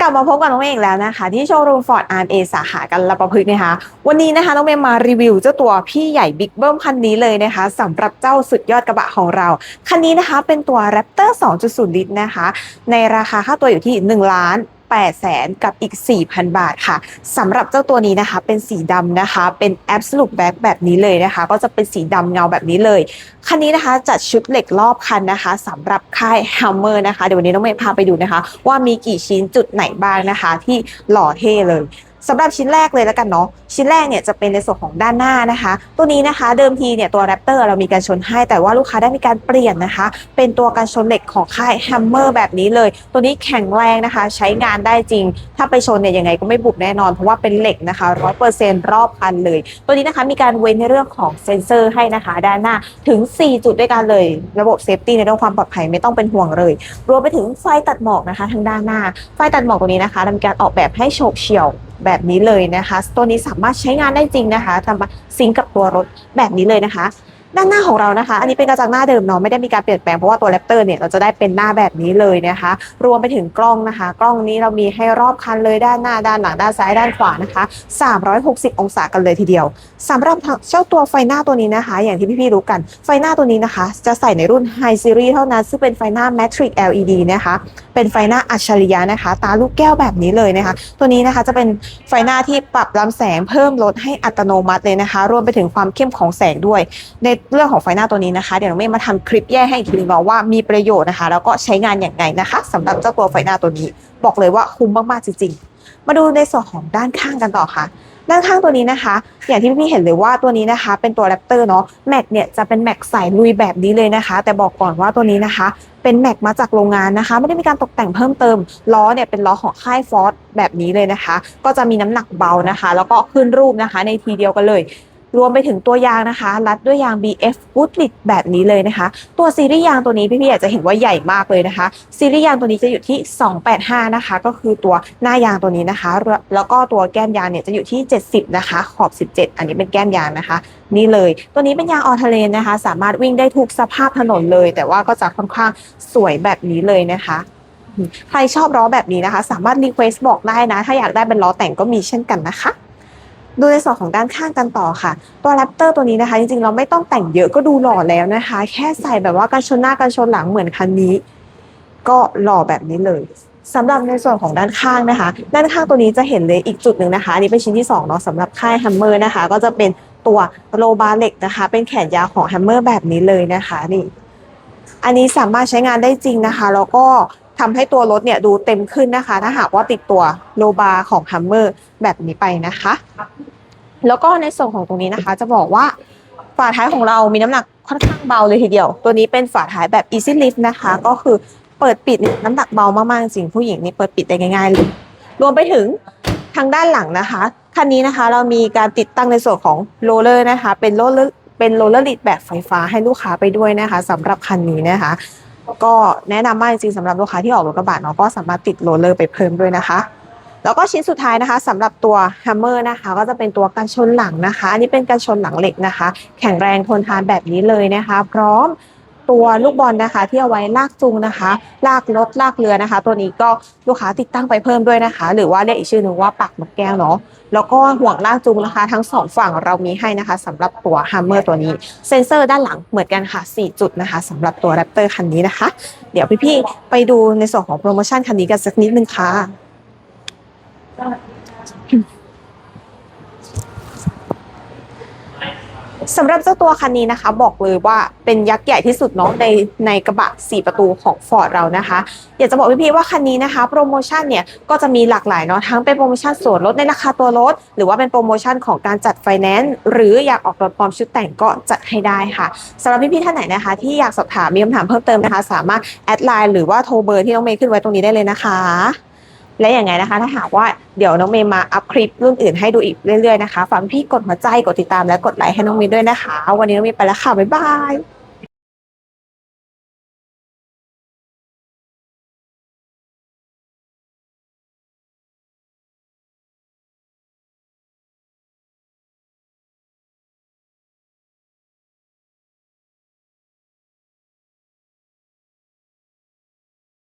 กลับมาพบกับน้องเมย์อีกแล้วนะคะ ที่โชว์รูมฟอร์ดอาร์เอสาขากันละประพฤกษ์นะคะ วันนี้นะคะน้องเมย์มารีวิวเจ้าตัวพี่ใหญ่บิ๊กเบิ้มคันนี้เลยนะคะสำหรับเจ้าสุดยอดกระบะของเรา คันนี้นะคะเป็นตัว Raptor 2.0 ลิตรนะคะ ในราคาค่าตัวอยู่ที่1ล้าน 8แสนกับอีก 4,000 บาทค่ะสำหรับเจ้าตัวนี้นะคะ เป็นสีดำนะคะ เป็น Absolute Black แบบนี้เลยนะคะ ก็จะเป็นสีดำเงาแบบนี้เลย คันนี้นะคะจัดชุดเหล็กรอบคันนะคะสำหรับค่าย Hammer นะคะ เดี๋ยววันนี้น้องเมย์พาไปดูนะคะ ว่ามีกี่ชิ้นจุดไหนบ้างนะคะ ที่หล่อเท่เลย สำหรับชิ้นแรกเลยแล้วกันเนาะชิ้นแรกเนี่ยจะเป็นในส่วนของด้านหน้านะคะ ตัวนี้นะคะเดิมทีเนี่ยตัว Raptor เรามีการชนให้ แต่ว่าลูกค้าได้มีการเปลี่ยนนะคะ เป็นตัวการชนเหล็กของค่าย Hammer แบบนี้เลย ตัวนี้แข็งแรงนะคะ ใช้งานได้จริง ถ้าไปชนเนี่ยยังไงก็ไม่บุบแน่นอนเพราะว่าเป็นเหล็กนะคะ100%รอบคันเลย ตัวนี้นะคะมีการเว้นในเรื่องของเซ็นเซอร์ให้นะคะ ด้านหน้าถึง 4 จุดด้วยกันเลย ระบบเซฟตี้ในเรื่องความปลอดภัยไม่ต้องเป็นห่วงเลยรวมไปถึงไฟตัดหมอกนะคะ ทางด้านหน้า ไฟตัดหมอกตัวนี้นะคะทำการออกแบบให้โฉบเฉี่ยว แบบนี้เลยนะคะ ตัวนี้สามารถใช้งานได้จริงนะคะทำมาซิงก์กับตัวรถแบบนี้เลยนะคะ ด้านหน้าของเรานะคะ อันนี้เป็นกระจังหน้าเดิมเนาะไม่ได้มีการเปลี่ยนแปลงเพราะว่าตัวแรปเตอร์เนี่ยเราจะได้เป็นหน้าแบบนี้เลยนะคะ รวมไปถึงกล้องนะคะ กล้องนี้เรามีให้รอบคันเลยด้านหน้าด้านหลังด้านซ้ายด้านขวานะคะ 360 องศากันเลยทีเดียวสำหรับเจ้าตัวไฟหน้าตัวนี้นะคะ อย่างที่พี่ๆรู้กันไฟหน้าตัวนี้นะคะ จะใส่ในรุ่น High Series เท่านั้นซึ่งเป็นไฟหน้า Matrix LED นะคะ เป็นไฟหน้าอัจฉริยะนะคะ ตาลูกแก้วแบบนี้เลยนะคะ ตัวนี้นะคะจะเป็นไฟหน้าที่ปรับลำแสงเพิ่มลดให้อัตโนมัติเลยนะคะ รวมไปถึงความเข้มของแสงด้วยในเรื่องของไฟหน้าตัวนี้นะคะ เดี๋ยวน้องเมย์มาทำคลิปแยกให้อีกทีนึงเนาะว่ามีประโยชน์นะคะ แล้วก็ใช้งานอย่างไงนะคะสำหรับเจ้าตัวไฟหน้าตัวนี้ บอกเลยว่าคุ้มมากๆจริง ๆ มาดูในส่วนของด้านข้างกันต่อค่ะด้านข้างตัวนี้นะคะ อย่างที่พี่เห็นเลยว่าตัวนี้นะคะ เป็นตัวแรปเตอร์เนาะแม็กเนี่ยจะเป็นแม็กใสลุยแบบนี้เลยนะคะ แต่บอกก่อนว่าตัวนี้นะคะ เป็นแม็กมาจากโรงงานนะคะ ไม่ได้มีการตกแต่งเพิ่มเติมล้อเนี่ยเป็นล้อของค่ายฟอร์ดแบบนี้เลยนะคะ ก็จะมีน้ำหนักเบานะคะ แล้วก็ขึ้นรูปนะคะ ในทีเดียวกันเลย รวมไปถึงตัวยางนะคะ รัดด้วยยาง BF Woodlit แบบนี้เลยนะคะ ตัวซีรีส์ยางตัวนี้พี่ๆอาจจะเห็นว่าใหญ่มากเลยนะคะ ซีรีส์ยางตัวนี้จะอยู่ที่ 285 นะคะ ก็คือตัวหน้ายางตัวนี้นะคะ แล้วก็ตัวแก้มยางเนี่ยจะอยู่ที่ 70 นะคะ ขอบ 17 อันนี้เป็นแก้มยางนะคะ นี่เลย ตัวนี้เป็นยางออเทเลนนะคะ สามารถวิ่งได้ทุกสภาพถนนเลย แต่ว่าก็จะค่อนข้างสวยแบบนี้เลยนะคะใครชอบล้อแบบนี้นะคะ สามารถรีเควสบอกได้นะ ถ้าอยากได้เป็นล้อแต่งก็มีเช่นกันนะคะ ดูในส่วนของด้านข้างกันต่อค่ะ ตัวแรปเตอร์ตัวนี้นะคะ จริงๆ เราไม่ต้องแต่งเยอะก็ดูหล่อแล้วนะคะ แค่ใส่แบบว่ากันชนหน้ากันชนหลังเหมือนคันนี้ ก็หล่อแบบนี้เลยสำหรับในส่วนของด้านข้างนะคะ ด้านข้างตัวนี้จะเห็นเลยอีกจุดหนึ่งนะคะอันนี้เป็นชิ้นที่2เนาะสำหรับค่ายแฮมเมอร์นะคะ ก็จะเป็นตัวโลบาร์เหล็กนะคะ เป็นแขนยาวของแฮมเมอร์แบบนี้เลยนะคะนี่อันนี้สามารถใช้งานได้จริงนะคะ แล้วก็ทำให้ตัวรถเนี่ยดูเต็มขึ้นนะคะ ถ้าหากว่าติดตัวโลบาร์ของแฮมเมอร์แบบนี้ไปนะคะ แล้วก็ในส่วนของตรงนี้นะคะ จะบอกว่าฝาท้ายของเรามีน้ำหนักค่อนข้างเบาเลยทีเดียว ตัวนี้เป็นฝาท้ายแบบ easy lift นะคะ ก็คือเปิดปิดน้ำหนักเบามากๆจริงผู้หญิงนี่เปิดปิดได้ง่ายๆเลยรวมไปถึงทางด้านหลังนะคะ คันนี้นะคะเรามีการติดตั้งในส่วนของโรลเลอร์นะคะ เป็นโรลเลอร์เป็นโรลเลอร์ลิดแบบไฟฟ้าให้ลูกค้าไปด้วยนะคะสำหรับคันนี้นะคะ ก็แนะนำมากจริงๆสำหรับลูกค้าที่ออกรถกระบะเนาะก็สามารถติดโรลเลอร์ไปเพิ่มด้วยนะคะ แล้วก็ชิ้นสุดท้ายนะคะสำหรับตัวแฮมเมอร์นะคะ ก็จะเป็นตัวกันชนหลังนะคะอันนี้เป็นกันชนหลังเหล็กนะคะ แข็งแรงทนทานแบบนี้เลยนะคะ พร้อมตัวลูกบอลนะคะ ที่เอาไว้ลากจูงนะคะ ลากรถลากเรือนะคะ ตัวนี้ก็ลูกค้าติดตั้งไปเพิ่มด้วยนะคะ หรือว่าเรียกอีกชื่อหนึ่งว่าปักนกแก้วเนาะแล้วก็ห่วงลากจูงนะคะ ทั้งสองฝั่งเรามีให้นะคะสำหรับตัวแฮมเมอร์ตัวนี้ เซ็นเซอร์ด้านหลังเหมือนกันค่ะ 4 จุดนะคะสำหรับตัวแรปเตอร์คันนี้นะคะ เดี๋ยวพี่ๆไปดูในส่วนของโปรโมชั่นคันนี้กันสักนิดนึงค่ะ สำหรับเจ้าตัวคันนี้นะคะ บอกเลยว่าเป็นยักษ์ใหญ่ที่สุดเนาะในในกระบะ 4 ประตูของ Ford เรานะคะ อยากจะบอกพี่ๆว่าคันนี้นะคะ โปรโมชั่นเนี่ยก็จะมีหลากหลายเนาะทั้งเป็นโปรโมชั่นส่วนลดในราคาตัวรถ หรือว่าเป็นโปรโมชั่นของการจัดไฟแนนซ์หรืออยากออกรถพร้อมชุดแต่งก็จัดให้ได้ค่ะสำหรับพี่ๆท่านไหนนะคะ ที่อยากสอบถามมีคำถามเพิ่มเติมนะคะ สามารถแอดไลน์หรือว่าโทรเบอร์ที่น้องเมย์ขึ้นไว้ตรงนี้ได้เลยนะคะ และอย่างไงนะคะ ถ้าหากว่าเดี๋ยวน้องเมย์มาอัพคลิปรุ่นอื่นให้ดูอีกเรื่อยๆนะคะฝากพี่กดหัวใจกดติดตามและกดไลค์ให้น้องเมย์ด้วยนะคะ วันนี้น้องเมย์ไปแล้วค่ะบ๊ายบาย